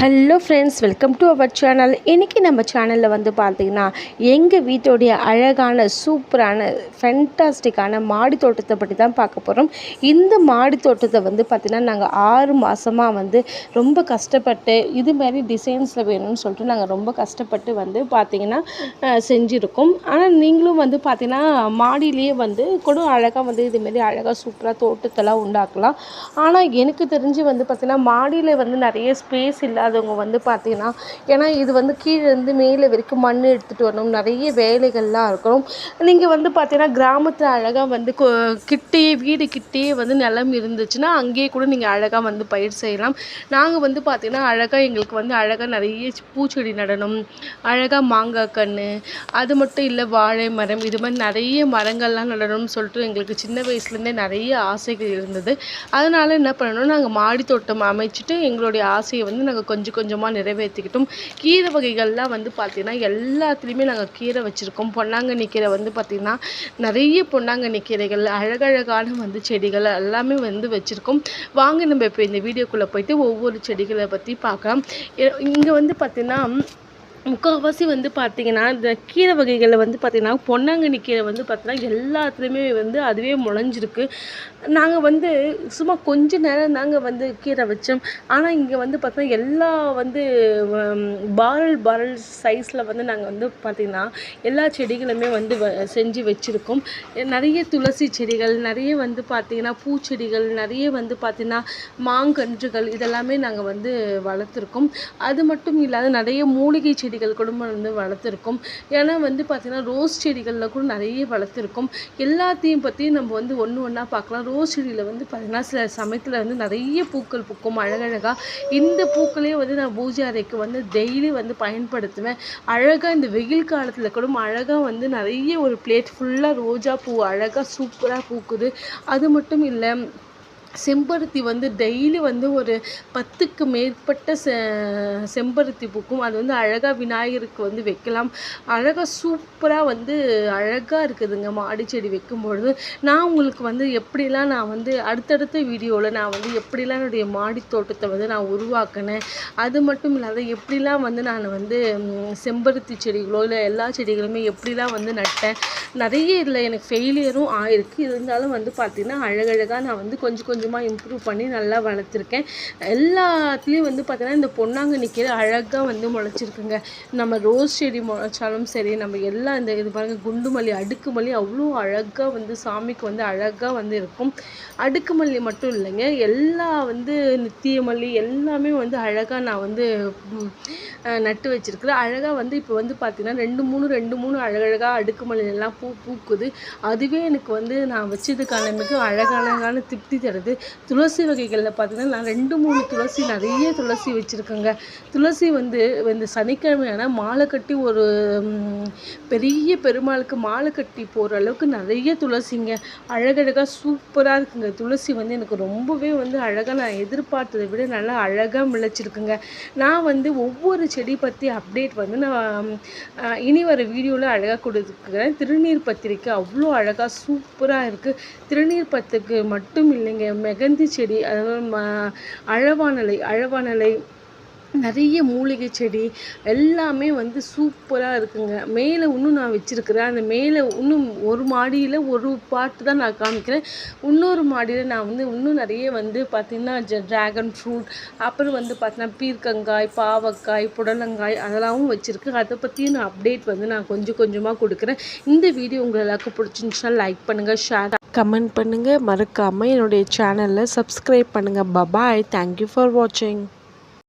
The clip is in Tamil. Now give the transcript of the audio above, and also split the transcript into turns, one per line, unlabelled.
Hello friends welcome to our channel இன்றைக்கி நம்ம சேனலில் வந்து பார்த்திங்கன்னா எங்கள் வீட்டோடைய அழகான சூப்பரான ஃபென்டாஸ்டிக்கான மாடி தோட்டத்தை பற்றி தான் பார்க்க போகிறோம் இந்த மாடி தோட்டத்தை வந்து பார்த்திங்கன்னா நாங்கள் ஆறு மாதமாக வந்து ரொம்ப கஷ்டப்பட்டு இது மாதிரி டிசைன்ஸில் வேணும்னு சொல்லிட்டு நாங்கள் ரொம்ப கஷ்டப்பட்டு வந்து பார்த்திங்கன்னா செஞ்சுருக்கோம். ஆனால் நீங்களும் வந்து பார்த்திங்கன்னா மாடியிலேயே வந்து கூட அழகாக வந்து இதுமாரி அழகாக சூப்பராக தோட்டத்தெல்லாம் உண்டாக்கலாம். ஆனால் எனக்கு தெரிஞ்சு வந்து பார்த்திங்கன்னா மாடியில் வந்து நிறைய ஸ்பேஸ் இல்லாதவங்க வந்து பார்த்திங்கன்னா ஏன்னா இது வந்து கீழே இருந்து மேலே வரைக்கும் மண் எடுத்துகிட்டு வரணும். நிறைய வேலைகள்லாம் இருக்கணும். நீங்கள் வந்து பார்த்தீங்கன்னா கிராமத்தில் அழகாக வந்து கொ- கிட்டேயே வீடு கிட்டேயே வந்து நிலம் இருந்துச்சுன்னா அங்கேயே கூட நீங்கள் அழகாக வந்து பயிர் செய்யலாம். நாங்கள் வந்து பார்த்திங்கன்னா அழகாக எங்களுக்கு வந்து அழகாக நிறைய பூச்செடி நடணும். அழகாக மாங்காய் கன்று அது மட்டும் இல்லை வாழை மரம் இது மாதிரி நிறைய மரங்கள்லாம் நடணும்னு சொல்லிட்டு எங்களுக்கு சின்ன வயசுலேருந்தே நிறைய ஆசைகள் இருந்தது. அதனால் என்ன பண்ணணும் நாங்கள் மாடி தோட்டம் அமைச்சிட்டு எங்களுடைய ஆசையை வந்து நாங்கள் கொஞ்சம் கொஞ்சம் கொஞ்சமாக நிறைவேற்றிக்கிட்டோம் கீரை வகைகள்லாம் வந்து பார்த்திங்கன்னா எல்லாத்துலேயுமே நாங்கள் கீரை வச்சுருக்கோம். பொன்னாங்கண்ணி கீரை வந்து பார்த்திங்கன்னா நிறைய பொன்னாங்கண்ணி கீரைகள் அழகழகான வந்து செடிகள் எல்லாமே வந்து வச்சுருக்கோம். வாங்க நம்ம இப்போ இந்த வீடியோக்குள்ளே போயிட்டு ஒவ்வொரு செடிகளை பற்றி பார்க்கலாம். இங்கே வந்து பார்த்திங்கன்னா முக்கால்வாசி வந்து பார்த்தீங்கன்னா இந்த கீரை வகைகளில் வந்து பார்த்திங்கன்னா பொன்னாங்கண்ணி கீரை வந்து பார்த்தீங்கன்னா எல்லாத்துலேயுமே வந்து அதுவே முளைஞ்சிருக்கு. நாங்கள் வந்து சும்மா கொஞ்ச நேரம் தாங்க வந்து கீரை வச்சோம். ஆனால் இங்கே வந்து பார்த்தீங்கன்னா எல்லா வந்து பாரல் பாரல் சைஸில் வந்து நாங்கள் வந்து பார்த்திங்கன்னா எல்லா செடிகளுமே வந்து வ- செஞ்சு வச்சுருக்கோம். நிறைய துளசி செடிகள் நிறைய வந்து பார்த்திங்கன்னா பூச்செடிகள் நிறைய வந்து பார்த்திங்கன்னா மாங்கன்றுகள் இதெல்லாமே நாங்கள் வந்து வளர்த்துருக்கோம். அது மட்டும் இல்லாத நிறைய மூலிகை செடி செடிகள் கூட வந்து வளர்த்துருக்கோம். ஏன்னா வந்து பார்த்திங்கன்னா ரோஸ் செடிகளில் கூட நிறைய வளர்த்துருக்கோம். எல்லாத்தையும் பற்றியும் நம்ம வந்து ஒன்று ஒன்றா பார்க்கலாம். ரோஸ் செடியில் வந்து பார்த்திங்கன்னா சில சமயத்தில் வந்து நிறைய பூக்கள் பூக்கும். அழகழகாக இந்த பூக்களே வந்து நான் பூஜை அறைக்கு வந்து டெய்லி வந்து பயன்படுத்துவேன். அழகாக இந்த வெயில் காலத்தில் கூட அழகாக வந்து நிறைய ஒரு பிளேட் ஃபுல்லாக ரோஜா பூ அழகாக சூப்பராக பூக்குது. அது மட்டும் இல்லை செம்பருத்தி வந்து டெய்லி வந்து ஒரு பத்துக்கு மேற்பட்ட செ செம்பருத்தி பூக்கும். அது வந்து அழகாக விநாயகருக்கு வந்து வைக்கலாம். அழகாக சூப்பராக வந்து அழகாக இருக்குதுங்க மாடி செடி வைக்கும்பொழுது. நான் உங்களுக்கு வந்து எப்படிலாம் நான் வந்து அடுத்தடுத்த வீடியோவில் நான் வந்து எப்படிலாம் என்னுடைய மாடி தோட்டத்தை வந்து நான் உருவாக்கினேன் அது மட்டும் இல்லாத எப்படிலாம் வந்து நான் வந்து செம்பருத்தி செடிகளோ இல்லை எல்லா செடிகளுமே எப்படிலாம் வந்து நட்டேன். நிறைய இதில் எனக்கு ஃபெயிலியரும் ஆயிருக்கு. இருந்தாலும் வந்து பார்த்திங்கன்னா அழகழகாக நான் வந்து கொஞ்சம் கொஞ்சம் கொஞ்சமாக இம்ப்ரூவ் பண்ணி நல்லா வளர்த்துருக்கேன். எல்லாத்துலேயும் வந்து பார்த்தீங்கன்னா இந்த பொன்னாங்கண்ணி கீரை அழகாக வந்து முளைச்சிருக்குங்க. நம்ம ரோஸ் செடி முளைச்சாலும் சரி நம்ம எல்லா இந்த இது பாருங்கள் குண்டு மல்லி அடுக்கு மல்லி அவ்வளோ அழகாக வந்து சாமிக்கு வந்து அழகாக வந்து இருக்கும். அடுக்கு மல்லி மட்டும் இல்லைங்க எல்லா வந்து நித்திய மல்லி எல்லாமே வந்து அழகாக நான் வந்து நட்டு வச்சுருக்கிறேன். அழகாக வந்து இப்போ வந்து பார்த்திங்கன்னா ரெண்டு மூணு ரெண்டு மூணு அழகழகாக அடுக்கு மல்லி எல்லாம் பூ பூக்குது. அதுவே எனக்கு வந்து நான் வச்சதுக்கான மிக அழகழகான திருப்தி தருது. துளசி வகைகளில் பார்த்தீங்கன்னா நான் ரெண்டு மூணு துளசி நிறைய துளசி வச்சுருக்கேங்க. துளசி வந்து இந்த சனிக்கிழமையான மாலை கட்டி ஒரு பெரிய பெருமாளுக்கு மாலை கட்டி போகிற அளவுக்கு நிறைய துளசிங்க. அழகழகாக சூப்பராக இருக்குங்க. துளசி வந்து எனக்கு ரொம்பவே வந்து அழகாக நான் எதிர்பார்த்ததை விட நல்லா அழகாக முளைச்சிருக்குங்க. நான் வந்து ஒவ்வொரு செடி பற்றி அப்டேட் வந்து நான் இனி வர வீடியோவில் அழகாக கொடுத்துருக்குறேன் திருநீர் பத்திரிக்கை அவ்வளோ அழகாக சூப்பராக இருக்குது திருநீர் பத்திரிக்கை மட்டும் இல்லைங்க மெகந்தி செடி அதாவது ம அழவானலை அழவானலை நிறைய மூலிகை செடி எல்லாமே வந்து சூப்பராக இருக்குங்க. மேலே இன்னும் நான் வச்சுருக்கிறேன். அந்த மேலே இன்னும் ஒரு மாடியில் ஒரு பாட்டு தான் நான் காமிக்கிறேன். இன்னொரு மாடியில் நான் வந்து இன்னும் நிறைய வந்து பார்த்திங்கன்னா ட்ராகன் ஃப்ரூட் அப்புறம் வந்து பார்த்தீங்கன்னா பீர்க்கங்காய் பாவக்காய் புடலங்காய் அதெல்லாமும் வச்சுருக்கு அதை பற்றியும் நான் அப்டேட் வந்து நான் கொஞ்சம் கொஞ்சமாக கொடுக்குறேன். இந்த வீடியோ உங்கள் எல்லாருக்கும் பிடிச்சிருந்துச்சுன்னா லைக் பண்ணுங்கள் ஷேர் கமெண்ட் பண்ணுங்கள் மறக்காமல் என்னுடைய சேனலில் சப்ஸ்கிரைப் பண்ணுங்கள் பபாய் தேங்க்யூ ஃபார் வாட்சிங்